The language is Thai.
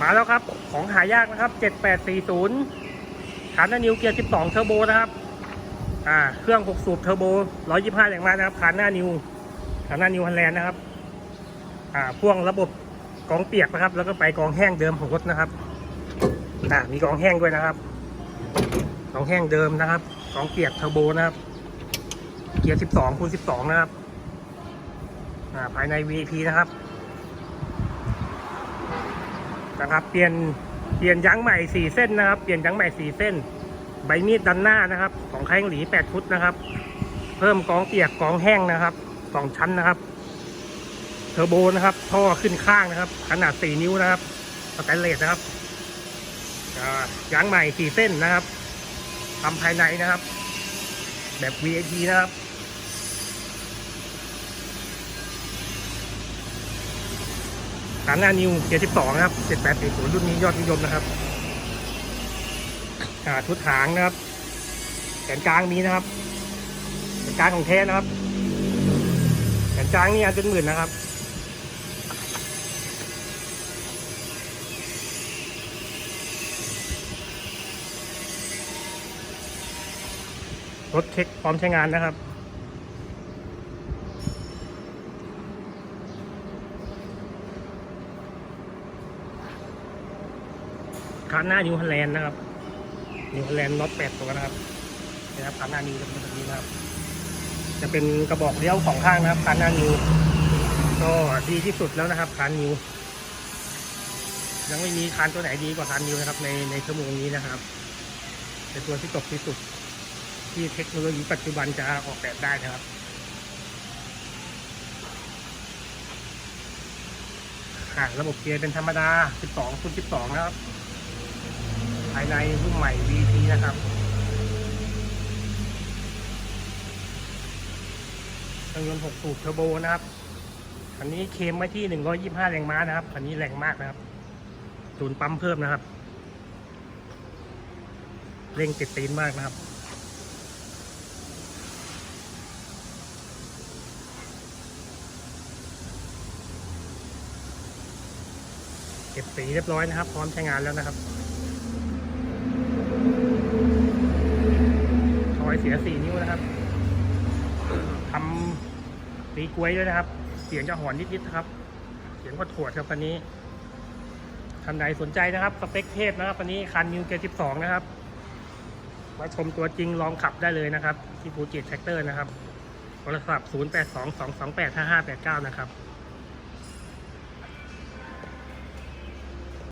มาแล้วครับ ของหายากนะครับ 7840ฐานหน้านิวเกียร์ 12 เทอร์โบนะครับ อ่า เครื่อง 6 สูบเทอร์โบ 125 แรงม้านะครับฐานหน้านิวฐานหน้านิวฮันแลนด์นะครับ อ่า พ่วงระบบกองเปียกนะครับ แล้วก็ไปกองแห้งเดิมของรถนะครับ อ่า มีกองแห้งด้วยนะครับ กองแห้งเดิมนะครับ กองเปียกเทอร์โบนะครับ เกียร์ 12คูณ12 นะครับ อ่า ภายใน VIP นะครับ นะครับ เปลี่ยนเปลี่ยนยางใหม่4เส้นนะครับ เปลี่ยนยางใหม่4เส้น ใบมีดดันหน้านะครับ ของแข้งหลี8ฟุตนะครับ เพิ่มกองเปียกกองแห้งนะครับ2ชั้นนะครับ เทอร์โบนะครับท่อขึ้นข้างนะครับ ขนาด4นิ้วนะครับสแตนเลสนะครับยางใหม่4เส้นนะครับทำภายในนะครับ แบบ VIP นะครับ ฐานหน้านิวเกียร์12นะครับ7840รุ่นนี้ยอดนิยมนะครับอ่าชุดหางนะครับแขนกลางมีนะครับแขนกลางของแท้นะครับแขนกลางนี่อันเป็นหมื่นนะครับรถเช็คพร้อมใช้งานนะครับ คันหน้านิวฮันแลนด์นะครับนิวฮันแลนด์น็อตแปดตัวนะครับนะครับคันหน้านิวจะเป็นแบบนี้นะครับ จะเป็นกระบอกเลี้ยวสองข้างนะครับคันหน้านิวก็ดีที่สุดแล้วนะครับคันนิว ยังไม่มีคันตัวไหนดีกว่าคันนิวนะครับ ในในชั่วโมงนี้นะครับเป็นตัวที่ตกที่สุด ที่เทคโนโลยีปัจจุบันจะออกแบบได้นะครับอะระบบเกียร์เป็นธรรมดา 12คูณ12 นะครับ ภายในรุ่นใหม่ VP นะครับเครื่องยนต์6สูบเทอร์โบนะครับอันนี้เคมไว้ที่ 125 แรงม้านะครับอันนี้แรงมากนะครับจูนปั๊มเพิ่มนะครับ เร่งติดตีนมากนะครับเก็บสีเรียบร้อยนะครับ พร้อมใช้งานแล้วนะครับ สียสี่นิ้วนะครับทำตีกล้วยด้วยนะครับ เสียงจะหอนนิดๆนะครับ เสียงก็ถวดครับคันนี้ท่านใดสนใจนะครับ สเปคเทพนะครับคันนี้คันนิวเกติ12นะครับ มาชมตัวจริงลองขับได้เลยนะครับ ที่ภูเก็ตแท็กเตอร์นะครับโทรศัพท์ 0822285589 นะครับ